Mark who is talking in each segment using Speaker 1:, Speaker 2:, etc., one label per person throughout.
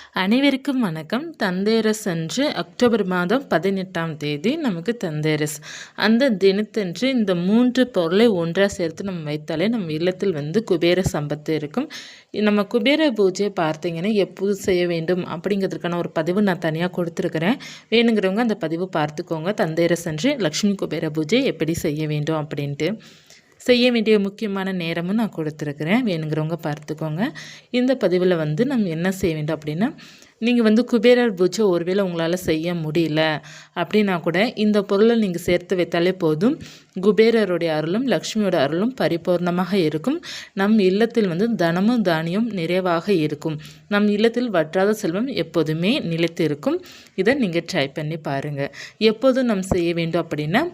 Speaker 1: அனைவருக்கும் வணக்கம். தந்தேரஸ் அன்று அக்டோபர் மாதம் பதினெட்டாம் தேதி நமக்கு தந்தேரஸ். அந்த தினத்தன்று இந்த மூன்று பொருளை ஒன்றாக சேர்த்து நம்ம வைத்தாலே நம்ம இல்லத்தில் வந்து குபேர சம்பத்து இருக்கும். நம்ம குபேர பூஜையை பார்த்தீங்கன்னா எப்போது செய்ய வேண்டும் அப்படிங்கிறதுக்கான ஒரு பதிவு நான் தனியாக கொடுத்துருக்குறேன். வேணுங்கிறவங்க அந்த பதிவு பார்த்துக்கோங்க. தந்தேரஸ் அன்று லக்ஷ்மி குபேர பூஜை எப்படி செய்ய வேண்டும் அப்படின்ட்டு. செய்ய வேண்டிய முக்கியமான நேரமும் நான் கொடுத்துருக்குறேன். வேணுங்கிறவங்க பார்த்துக்கோங்க. இந்த பதிவில் வந்து நம்ம என்ன செய்ய வேண்டும் அப்படின்னா நீங்கள் வந்து குபேரர் பூஜை ஒருவேளை உங்களால் செய்ய முடியல அப்படின்னா கூட இந்த பொருளை நீங்கள் சேர்த்து வைத்தாலே போதும். குபேரருடைய அருளும் லக்ஷ்மியோட அருளும் பரிபூர்ணமாக இருக்கும். நம் இல்லத்தில் வந்து தனமும் தானியம் நிறைவாக இருக்கும். நம் இல்லத்தில் வற்றாத செல்வம் எப்போதுமே நிலைத்து இருக்கும். இதை நீங்கள் ட்ரை பண்ணி பாருங்கள் எப்போதும் நம் செய்ய வேண்டும் அப்படின்னா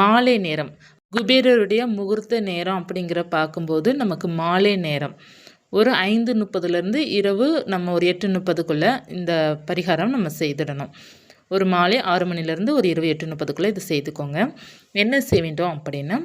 Speaker 1: மாலை நேரம் குபேரருடைய முகூர்த்த நேரம் அப்படிங்கிற பார்க்கும்போது நமக்கு மாலை நேரம். ஒரு ஐந்து முப்பதுலேருந்து இரவு நம்ம ஒரு எட்டு முப்பதுக்குள்ளே இந்த பரிகாரம் நம்ம செய்திடணும். ஒரு மாலை ஆறு மணிலேருந்து ஒரு இரவு எட்டு முப்பதுக்குள்ளே இதை செய்துக்கோங்க. என்ன செய்ய வேண்டும் அப்படின்னா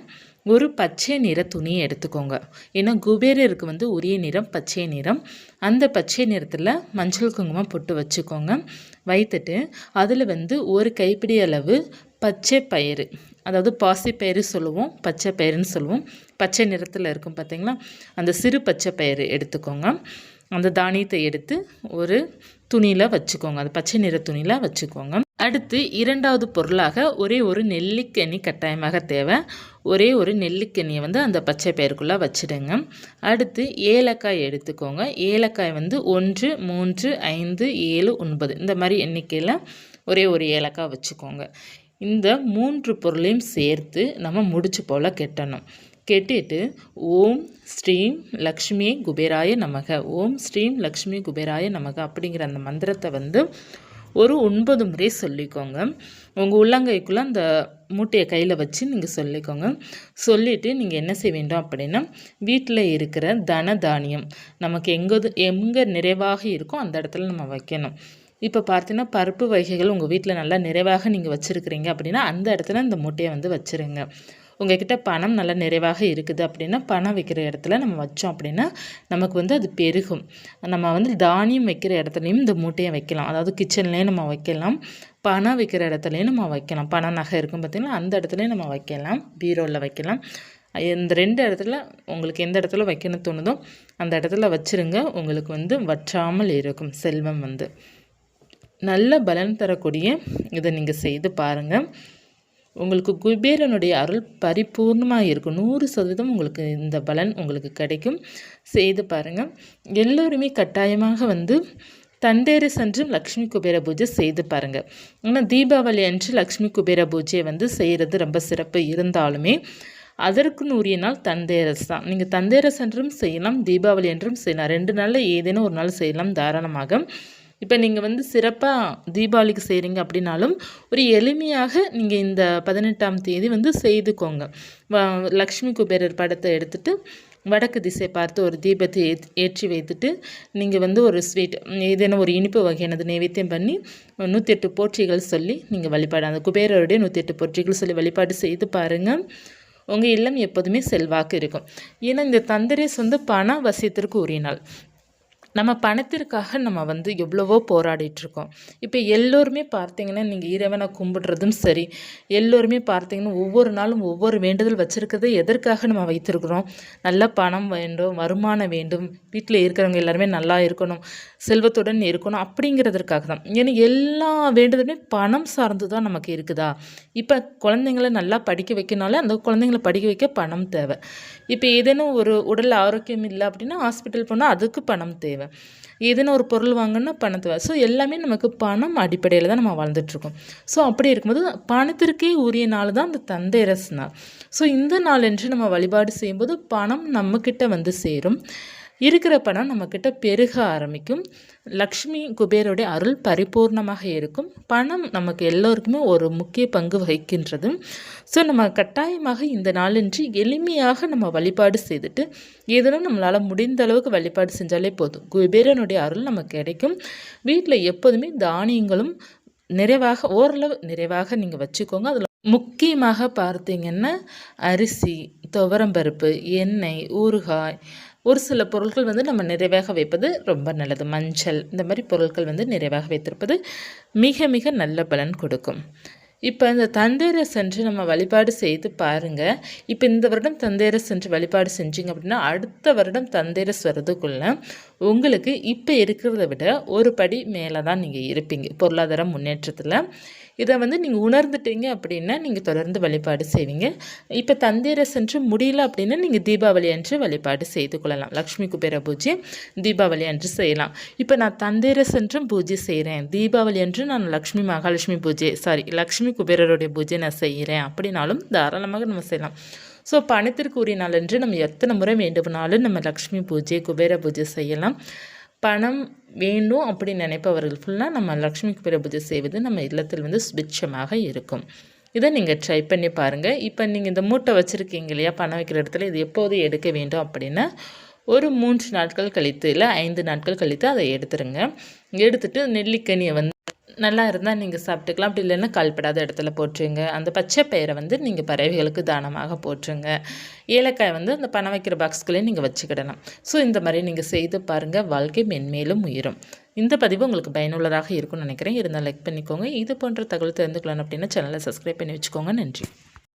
Speaker 1: ஒரு பச்சை நிற துணியை எடுத்துக்கோங்க. ஏன்னா குபேரருக்கு வந்து உரிய நிறம் பச்சை நிறம். அந்த பச்சை நிறத்தில் மஞ்சள் குங்குமம் போட்டு வச்சுக்கோங்க. வைத்துட்டு அதில் வந்து ஒரு கைப்பிடி அளவு பச்சை பயிறு. அதாவது பாசிப்பயிறு சொல்லுவோம் பச்சை பயிறுன்னு சொல்லுவோம். பச்சை நிறத்தில் இருக்கும் பார்த்திங்களா அந்த சிறு பச்சை பயிறு எடுத்துக்கோங்க. அந்த தானியத்தை எடுத்து ஒரு துணியில் வச்சுக்கோங்க. அந்த பச்சை நிற துணியில் வச்சுக்கோங்க. அடுத்து இரண்டாவது பொருளாக ஒரே ஒரு நெல்லிக்கனி கட்டாயமாக தேவை. ஒரே ஒரு நெல்லிக்கனியை வந்து அந்த பச்சை பயிருக்குள்ளே வச்சுடுங்க. அடுத்து ஏலக்காய் எடுத்துக்கோங்க. ஏலக்காய் வந்து ஒன்று மூன்று ஐந்து ஏழு ஒன்பது. இந்த மாதிரி எண்ணிக்கையில் ஒரே ஒரு ஏலக்காய் வச்சுக்கோங்க. இந்த மூன்று பொருளையும் சேர்த்து நம்ம முடிச்சு போல் கெட்டணும். கெட்டிட்டு ஓம் ஸ்ரீம் லக்ஷ்மி குபேராய நமக. ஓம் ஸ்ரீம் லக்ஷ்மி குபேராய நமக அப்படிங்கிற அந்த மந்திரத்தை வந்து ஒரு ஒன்பது முறை சொல்லிக்கோங்க. உங்கள் உள்ளங்கைக்குள்ளே அந்த மூட்டையை கையில் வச்சு நீங்கள் சொல்லிக்கோங்க. சொல்லிவிட்டு நீங்கள் என்ன செய்ய வேண்டும் அப்படின்னா வீட்டில் இருக்கிற தன தானியம் நமக்கு எங்கே எங்கே நிறைவாக இருக்கோ அந்த இடத்துல நம்ம வைக்கணும். இப்போ பார்த்தீங்கன்னா பருப்பு வகைகள் உங்கள் வீட்டில் நல்லா நிறைவாக நீங்கள் வச்சுருக்கிறீங்க அப்படின்னா அந்த இடத்துல இந்த மூட்டையை வந்து வச்சுருங்க. உங்ககிட்ட பணம் நல்லா நிறைவாக இருக்குது அப்படின்னா பணம் வைக்கிற இடத்துல நம்ம வச்சோம் அப்படின்னா நமக்கு வந்து அது பெருகும். நம்ம வந்து தானியம் வைக்கிற இடத்துலையும் இந்த மூட்டையை வைக்கலாம். அதாவது கிச்சன்லேயும் நம்ம வைக்கலாம். பணம் வைக்கிற இடத்துலையும் நம்ம வைக்கலாம். பணம் நகை இருக்கும் பார்த்திங்கன்னா அந்த இடத்துலையும் நம்ம வைக்கலாம். பீரோவில் வைக்கலாம். இந்த ரெண்டு இடத்துல உங்களுக்கு எந்த இடத்துல வைக்கணும்னு தோணுதோ அந்த இடத்துல வச்சுருங்க. உங்களுக்கு வந்து வற்றாமல் இருக்கும் செல்வம் வந்து. நல்ல பலன் தரக்கூடிய இதை நீங்கள் செய்து பாருங்கள் உங்களுக்கு குபேரனுடைய அருள் பரிபூர்ணமாக இருக்கும். நூறு சதவீதம் உங்களுக்கு இந்த பலன் உங்களுக்கு கிடைக்கும். செய்து பாருங்கள் எல்லோருமே கட்டாயமாக வந்து தண்டேரி சென்றும் லக்ஷ்மி குபேர பூஜை செய்து பாருங்கள் ஆனால் தீபாவளி அன்று லக்ஷ்மி குபேர பூஜையை வந்து செய்கிறது ரொம்ப சிறப்பு இருந்தாலுமே அதற்குன்னு உரிய நாள் தந்தேரஸ் தான். நீங்கள் தந்தேரஸ் என்றும் செய்யலாம் தீபாவளி என்றும் செய்யலாம். ரெண்டு நாளில் ஏதேனும் ஒரு நாள் செய்யலாம் தாராளமாக. இப்போ நீங்கள் வந்து சிறப்பாக தீபாவளிக்கு செய்கிறீங்க அப்படின்னாலும் ஒரு எளிமையாக நீங்கள் இந்த பதினெட்டாம் தேதி வந்து செய்துக்கோங்க. லக்ஷ்மி குபேரர் படத்தை எடுத்துகிட்டு வடக்கு திசை பார்த்து ஒரு தீபத்தை ஏற்றி வைத்துட்டு நீங்கள் வந்து ஒரு ஸ்வீட் ஏதேனும் ஒரு இனிப்பு வகையானது நைவேத்தியம் பண்ணி நூற்றி எட்டு போற்றிகள் சொல்லி நீங்கள் வழிபாடு அந்த குபேரருடைய நூற்றி எட்டு போற்றிகள் சொல்லி வழிபாடு செய்து பாருங்கள் உங்கள் இல்லம் எப்போதுமே செல்வாக்கு இருக்கும். ஏன்னா இந்த தந்திரேஸ் வந்து பண வசியத்திற்கு உரிய நாள் நம்ம பணத்திற்காக நம்ம வந்து எவ்வளவோ போராடிட்டுருக்கோம். இப்போ எல்லோருமே பார்த்தீங்கன்னா நீங்கள் இறைவனை கும்பிடுறதும் சரி எல்லோருமே பார்த்தீங்கன்னா ஒவ்வொரு நாளும் ஒவ்வொரு வேண்டுதல் வச்சுருக்கிறது எதற்காக நம்ம வைத்திருக்கிறோம்? நல்ல பணம் வேண்டும் வருமானம் வேண்டும் வீட்டில் இருக்கிறவங்க எல்லாருமே நல்லா இருக்கணும் செல்வத்துடன் இருக்கணும் அப்படிங்கிறதுக்காக தான். ஏன்னா எல்லா வேண்டுதலுமே பணம் சார்ந்து தான் நமக்கு இருக்குதா? இப்போ குழந்தைங்கள நல்லா படிக்க வைக்கனால அந்த குழந்தைங்கள படிக்க வைக்க பணம் தேவை. இப்போ ஏதேனும் ஒரு உடல் ஆரோக்கியம் இல்லை அப்படின்னா ஹாஸ்பிட்டல் போனால் அதுக்கு பணம் தேவை. ஏதேனும் ஒரு பொருள் வாங்கணும்னா பணம் தேவை ஸோ எல்லாமே நமக்கு பணம் அடிப்படையில் தான் நம்ம வாழ்ந்துட்டுருக்கோம் ஸோ அப்படி இருக்கும்போது பணத்திற்கே உரிய நாள் தான் அந்த தந்தைரஸ் நாள். ஸோ இந்த நாள் என்று நம்ம வழிபாடு செய்யும்போது பணம் நம்மக்கிட்ட வந்து சேரும். இருக்கிற பணம் நம்மக்கிட்ட பெருக ஆரம்பிக்கும். லக்ஷ்மி குபேரோடைய அருள் பரிபூர்ணமாக இருக்கும். பணம் நமக்கு எல்லோருக்குமே ஒரு முக்கிய பங்கு வகிக்கின்றது. ஸோ நம்ம கட்டாயமாக இந்த நாளின்றி எளிமையாக நம்ம வழிபாடு செய்துட்டு ஏதேனும் நம்மளால் முடிந்த அளவுக்கு வழிபாடு செஞ்சாலே போதும். குபேரனுடைய அருள் நமக்கு கிடைக்கும். வீட்டில் எப்போதுமே தானியங்களும் நிறைவாக ஓரளவு நிறைவாக நீங்கள் வச்சுக்கோங்க. அதில் முக்கியமாக பார்த்தீங்கன்னா அரிசி துவரம்பருப்பு எண்ணெய் ஊறுகாய் ஒரு சில பொருட்கள் வந்து நம்ம நிறைவாக வைப்பது ரொம்ப நல்லது. மஞ்சள் இந்த மாதிரி பொருட்கள் வந்து நிறைவாக வைத்திருப்பது மிக மிக நல்ல பலன் கொடுக்கும். இப்போ இந்த தந்தையரை சென்று நம்ம வழிபாடு செய்து பாருங்கள் இப்போ இந்த வருடம் தந்தையரை சென்று வழிபாடு செஞ்சீங்க அப்படின்னா அடுத்த வருடம் தந்தேரஸ் வர்றதுக்குள்ள உங்களுக்கு இப்போ இருக்கிறத விட ஒரு படி மேலே தான் நீங்கள் இருப்பீங்க. பொருளாதார முன்னேற்றத்தில். இதை வந்து நீங்கள் உணர்ந்துட்டீங்க அப்படின்னா நீங்கள் தொடர்ந்து வழிபாடு செய்வீங்க. இப்போ தந்திர சென்று முடியல அப்படின்னா நீங்கள் தீபாவளி அன்று வழிபாடு செய்து கொள்ளலாம். லக்ஷ்மி குபேர பூஜை தீபாவளி அன்று செய்யலாம். இப்போ நான் தந்தேரை சென்றும் பூஜை செய்கிறேன் தீபாவளி அன்று நான் லக்ஷ்மி மகாலட்சுமி பூஜை சாரி லக்ஷ்மி குபேரருடைய பூஜை நான் செய்கிறேன் அப்படின்னாலும் தாராளமாக நம்ம செய்யலாம். ஸோ பணத்திற்கு உரிய நாள் என்று நம்ம எத்தனை முறை வேண்டுமானாலும் நம்ம லக்ஷ்மி பூஜை குபேர பூஜை செய்யலாம். பணம் வேண்டும் அப்படின்னு நினைப்பவர்கள் ஃபுல்லாக நம்ம லக்ஷ்மி பிற பூஜை செய்வது நம்ம இல்லத்தில் வந்து சுபிட்சமாக இருக்கும். இதை நீங்கள் ட்ரை பண்ணி பாருங்கள் இப்போ நீங்கள் இந்த மூட்டை வச்சுருக்கீங்க இல்லையா? பணம் வைக்கிற இடத்துல இது எப்போது எடுக்க வேண்டும் அப்படின்னா ஒரு மூன்று நாட்கள் கழித்து இல்லை ஐந்து நாட்கள் கழித்து அதை எடுத்துருங்க. எடுத்துட்டு நெல்லிக்கனியை வந்து நல்லா இருந்தால் நீங்கள் சாப்பிட்டுக்கலாம். அப்படி இல்லைன்னா கால்படாத இடத்துல போட்டுருங்க. அந்த பச்சை பயிரை வந்து நீங்கள் பறவைகளுக்கு தானமாக போட்டுருங்க. ஏலக்காய் வந்து அந்த பணம் வைக்கிற பாக்ஸ்குள்ளேயே நீங்கள் வச்சுக்கிடணும். ஸோ இந்த மாதிரி நீங்கள் செய்து பாருங்கள் வாழ்க்கை மென்மேலும் உயரும். இந்த பதிவு உங்களுக்கு பயனுள்ளதாக இருக்கும்னு நினைக்கிறேன். இருந்தால் லைக் பண்ணிக்கோங்க. இது போன்ற தகவல் தெரிந்துக்கலாம் அப்படின்னா சேனலை சப்ஸ்கிரைப் பண்ணி வச்சுக்கோங்க. நன்றி.